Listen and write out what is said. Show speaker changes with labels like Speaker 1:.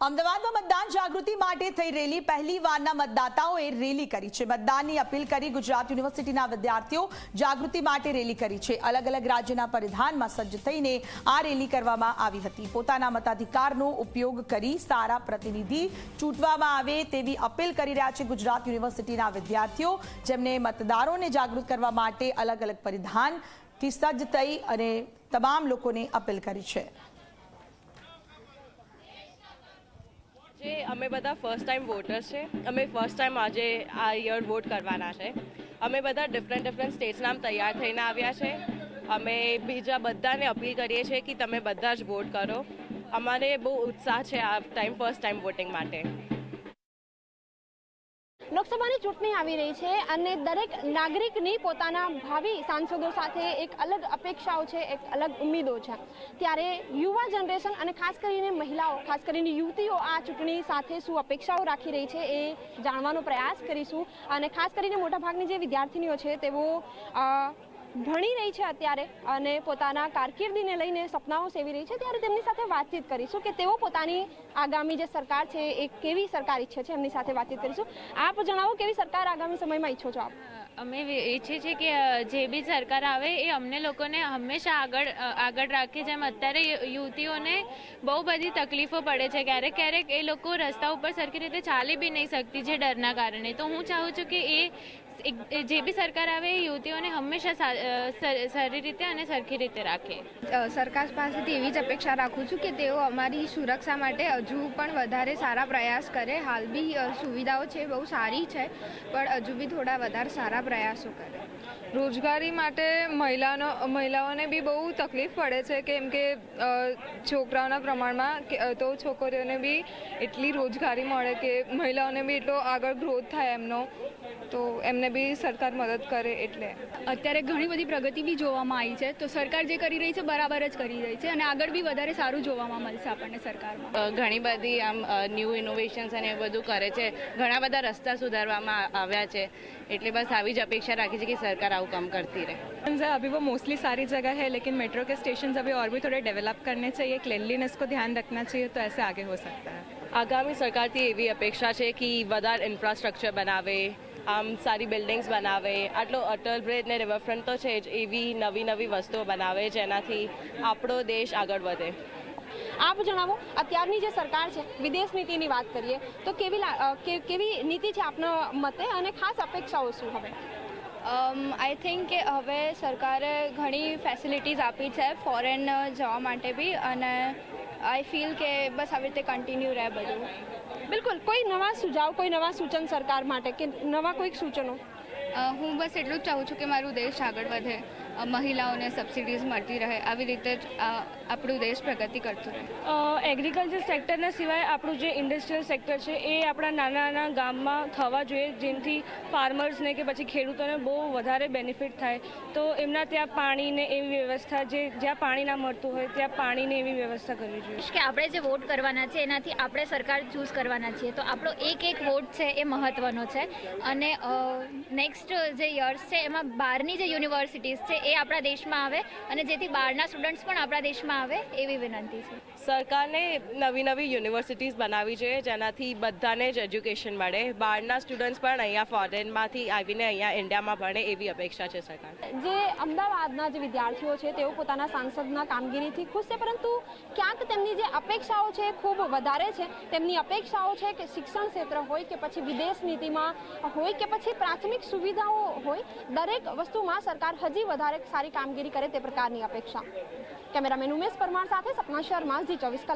Speaker 1: અમદાવાદમાં મતદાન જાગૃતિ માટે થઈ રેલી. પહેલી વારના મતદાતાઓએ રેલી કરી છે. મતદાનની અપીલ કરી ગુજરાત યુનિવર્સિટીના વિદ્યાર્થીઓ જાગૃતિ માટે રેલી કરી છે. અલગ અલગ રાજ્યના પરિધાનમાં સજ્જ થઈને આ રેલી કરવામાં આવી હતી. પોતાના મતાધિકારનો ઉપયોગ કરી સારા પ્રતિનિધિ ચૂંટવામાં આવે તેવી અપીલ કરી રહ્યા છે ગુજરાત યુનિવર્સિટીના વિદ્યાર્થીઓ, જેમને મતદારોને જાગૃત કરવા માટે અલગ અલગ પરિધાનથી સજ્જ થઈ અને તમામ લોકોને અપીલ કરી છે
Speaker 2: જે અમે બધા ફર્સ્ટ ટાઈમ વોટર્સ છે. અમે ફર્સ્ટ ટાઈમ આજે આ યર વોટ કરવાના છે. અમે બધા ડિફરન્ટ ડિફરન્ટ સ્ટેટ્સ નામ તૈયાર થઈને આવ્યા છે. અમે બીજા બધાને અપીલ કરીએ છીએ કે તમે બધા જ વોટ કરો. અમારે બહુ ઉત્સાહ છે આ ટાઈમ ફર્સ્ટ ટાઈમ વોટિંગ માટે.
Speaker 3: લોકસભાની ચૂંટણી આવી રહી છે અને દરેક નાગરિકની પોતાના ભાવિ સાંસદો સાથે એક અલગ અપેક્ષાઓ છે, એક અલગ ઉમેદો છે. ત્યારે યુવા જનરેશન અને ખાસ કરીને મહિલાઓ, ખાસ કરીને યુવતીઓ આ ચૂંટણી સાથે શું અપેક્ષાઓ રાખી રહી છે એ જાણવાનો પ્રયાસ કરીશું. અને ખાસ કરીને મોટાભાગની જે વિદ્યાર્થીનીઓ છે, તેઓ ભણી રહી છે અત્યારે અને પોતાના કારકિર્દીને લઈને સપનાઓ સેવી રહી છે, ત્યારે તેમની સાથે વાતચીત કરીશું કે તેઓ પોતાની આગામી જે સરકાર છે, એ કેવી સરકાર ઈચ્છે છે, એમની સાથે વાતચીત કરીશું. આપ જણાવો કેવી સરકાર આગામી સમયમાં ઈચ્છો છો આપ?
Speaker 4: અમે ઈચ્છીએ છીએ કે જે બી સરકાર આવે, એ અમને લોકોને હંમેશા આગળ આગળ રાખે, જેમ અત્યારે યુવતીઓને બહુ બધી તકલીફો પડે છે. ક્યારેક ક્યારેક એ લોકો રસ્તા ઉપર સરખી રીતે ચાલી બી નહીં શકતી, જે ડરના કારણે. તો હું ચાહું છું કે એ જે બી સરકાર આવે એ યુવતીઓને હંમેશા સર- સારી રીતે અને સરખી રીતે રાખે.
Speaker 5: સરકાર પાસેથી એવી જ અપેક્ષા રાખું છું કે તેઓ અમારી સુરક્ષા માટે હજુ પણ વધારે સારા પ્રયાસ કરે. હાલ બી સુવિધાઓ છે બહુ સારી છે પણ હજુ બી થોડા વધારે સારા પ્રયાસો કરે.
Speaker 6: રોજગારી માટે મહિલાનો મહિલાઓને બી બહુ તકલીફ પડે છે કેમ કે છોકરાઓના પ્રમાણમાં કે, તો છોકરીઓને બી એટલી રોજગારી મળે કે મહિલાઓને બી એટલો આગળ ગ્રોથ થાય એમનો. તો એમને બી સરકાર મદદ કરે એટલે
Speaker 7: અત્યારે ઘણી બધી પ્રગતિ બી જોવામાં આવી છે તો સરકાર જે કરી રહી છે બરાબર જ કરી રહી છે અને આગળ બી વધારે સારું જોવામાં મળશે આપણને સરકારમાં
Speaker 8: અ, ઘણી બધી આમ ન્યૂ ઇનોવેશન્સ અને એ બધું કરે છે ઘણા બધા રસ્તા સુધારવામાં આ- આવ્યા છે એટલે બસ આવી જ અપેક્ષા રાખી છે કે સરકાર આવું કામ કરતી રહે
Speaker 9: है अभी वो मोस्टली सारी जगह है लेकिन मेट्रो के स्टेशन अभी और भी थोड़े डेवलप करने चाहिए क्लिनलीनेस को ध्यान रखना चाहिए तो ऐसे आगे हो सकता है
Speaker 2: આગામી સરકારથી એવી અપેક્ષા છે કે વધારે ઇન્ફ્રાસ્ટ્રક્ચર બનાવે આમ સારી બિલ્ડિંગ્સ બનાવે આટલો અટલ બ્રિજ ને રિવરફ્રન્ટ તો છે જ એવી નવી નવી વસ્તુઓ બનાવે જેનાથી આપણો દેશ આગળ વધે.
Speaker 3: આપ જણાવો અત્યારની જે સરકાર છે વિદેશ નીતિની વાત કરીએ તો કેવી કેવી નીતિ છે આપના મતે અને ખાસ અપેક્ષાઓ શું હવે?
Speaker 5: આઈ થિંક કે હવે સરકારે ઘણી ફેસિલિટીઝ આપી છે ફોરેન જવા માટે બી અને આઈ ફીલ કે બસ આવી રીતે કન્ટિન્યુ રહે બધું.
Speaker 3: બિલકુલ, કોઈ નવા સુઝાવ, કોઈ નવા સૂચન સરકાર માટે કે નવા કોઈક સૂચનો?
Speaker 5: હું બસ એટલું જ ચાહું છું કે મારું દેશ આગળ વધે. મહિલાઓને સબસિડીઝ મળતી રહે આવી રીતે જ આ આપણું દેશ પ્રગતિ કરતું રહે.
Speaker 7: એગ્રીકલ્ચર સેક્ટરના સિવાય આપણું જે ઇન્ડસ્ટ્રીયલ સેક્ટર છે એ આપણા નાના નાના ગામમાં થવા જોઈએ જેનાથી ફાર્મર્સને કે પછી ખેડૂતોને બહુ વધારે બેનિફિટ થાય. તો એમના ત્યાં પાણીને એવી વ્યવસ્થા જે જ્યાં પાણી ના મળતું હોય ત્યાં પાણીને એવી વ્યવસ્થા કરવી જોઈએ.
Speaker 4: કે આપણે જે વોટ કરવાના છે એનાથી આપણે સરકાર ચૂઝ કરવાના છીએ. તો આપણો એક એક વોટ છે એ મહત્વનો છે. અને નેક્સ્ટ જે યર્સ છે એમાં બહારની જે યુનિવર્સિટીઝ છે એ આપણા દેશમાં આવે અને જેથી બહારના સ્ટુડન્ટ્સ પણ આપણા દેશમાં આવે એવી વિનંતી છે.
Speaker 2: સરકારને નવી નવી યુનિવર્સિટીઝ બનાવવી જોઈએ જેનાથી બધાને જ એજ્યુકેશન મળે. બહારના સ્ટુડન્ટ્સ પણ અહીંયા ફોરેનમાંથી આવીને અહીંયા ઇન્ડિયામાં ભણે એવી અપેક્ષા છે સરકાર.
Speaker 3: જે અમદાવાદના જે વિદ્યાર્થીઓ છે તેઓ પોતાના સાંસદના કામગીરીથી ખુશ છે પરંતુ ક્યાંક તેમની જે અપેક્ષાઓ છે એ ખૂબ વધારે છે. તેમની અપેક્ષાઓ છે કે શિક્ષણ ક્ષેત્ર હોય કે પછી વિદેશ નીતિમાં હોય કે પછી પ્રાથમિક સુવિધાઓ હોય દરેક વસ્તુમાં સરકાર હજી વધારે સારી કામગીરી કરે તે પ્રકારની અપેક્ષા. કેમેરામેન ઉમેશ પરમાર સાથે સપના શર્મા ઝી ચોવીસ